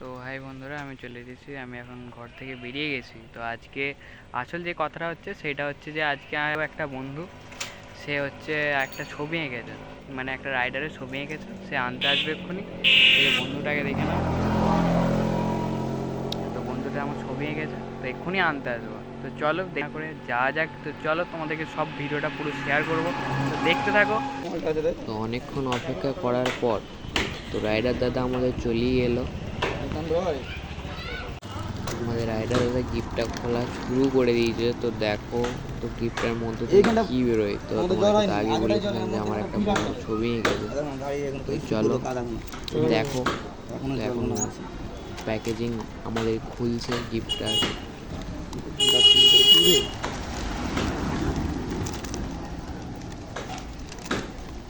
তো হাই বন্ধুরা, আমি চলে এসেছি, আমি এখন ঘর থেকে বেরিয়ে গেছি। তো আজকে আসল যে কথাটা হচ্ছে, সেটা হচ্ছে যে আজকে আমার একটা বন্ধু, সে হচ্ছে একটা ছবি এঁকেছে। মানে একটা রাইডারের ছবি এঁকেছে, সে আনতে আসবে এক্ষুনি। এই বন্ধুটাকে দেখে নাও। তো বন্ধুটা আমার ছবি এঁকেছে, তো এক্ষুনি আনতে আসব। তো চলো দেখা করে যাওয়া যাক। তো চলো, তোমাদেরকে সব ভিডিওটা পুরো শেয়ার করব। তো দেখতে থাকো। তো অনেকক্ষণ অপেক্ষা করার পর, তো রাইডার দাদা আমাদের চলেই এলো। আমাদের রাইডার দাদা গিফটটা খোলা শুরু করে দিয়েছে তো দেখো তো গিফটের মধ্যে কি বেরোয়? তো তোমাকে আগে বলেছিলাম যে আমার একটা বন্ধু ছবি এঁকেছে। তো চলো দেখো এখনও প্যাকেজিং আমাদের খুলছে গিফটটা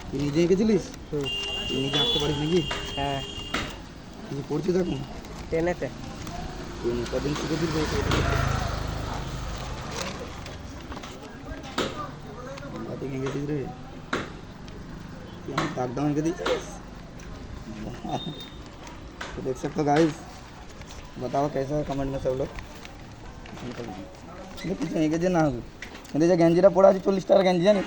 তুই নিজে এঁকেছিলিস? নিজে আঁকতে পারিস নাকি? হ্যাঁ। কিছু পড়ছিস এখন? টেনেতে তুই কদিন শিখেছিস বলতে বাতিক এঁকেছিস রে তুই আমার দাগ দাম এঁকে দিয়েছিস तो देख सकते हो गाइस बताओ कैसा है कमेंट में सब लोग কিন্তু কিছু এঁকেছে না হবে কিন্তু যে গেঞ্জিটা পড়ে আছে চল্লিশ টাকার গেঞ্জি জানিস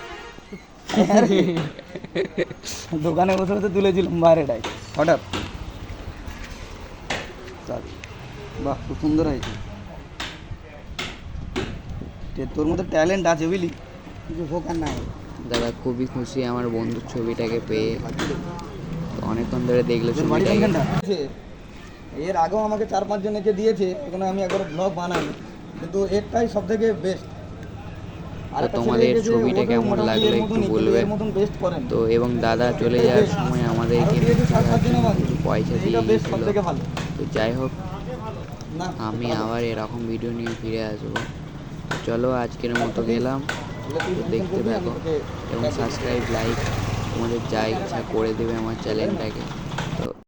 দোকানে বসে বসে তুলেছিলাম বাইরেটাই হঠাৎ বাহ খুব সুন্দর হয়েছে। তোর মধ্যে ট্যালেন্ট আছে বুঝলি? কিছু আর দাদা খুবই খুশি আমার বন্ধুর ছবিটাকে পেয়ে। অনেকক্ষণ ধরে দেখল? এর আগেও আমাকে চার পাঁচ জন একে দিয়েছে এখানে আমি একবার ব্লগ বানাই। কিন্তু এরটাই সব থেকে বেস্ট তো তোমাদের ছবিটা কেমন লাগল একটু বলবে? তো এবং দাদা চলে যাওয়ার সময় আমাদেরকে আরও আমাকে। কিছু পয়সা দিয়ে সব থেকে ভালো। তো যাই হোক আমি আবার এরকম ভিডিও নিয়ে ফিরে আসব। চলো আজকের মতো গেলাম। দেখতে থাকো এবং সাবস্ক্রাইব লাইক তোমাদের যা ইচ্ছা করে দেবে আমার চ্যানেলটাকে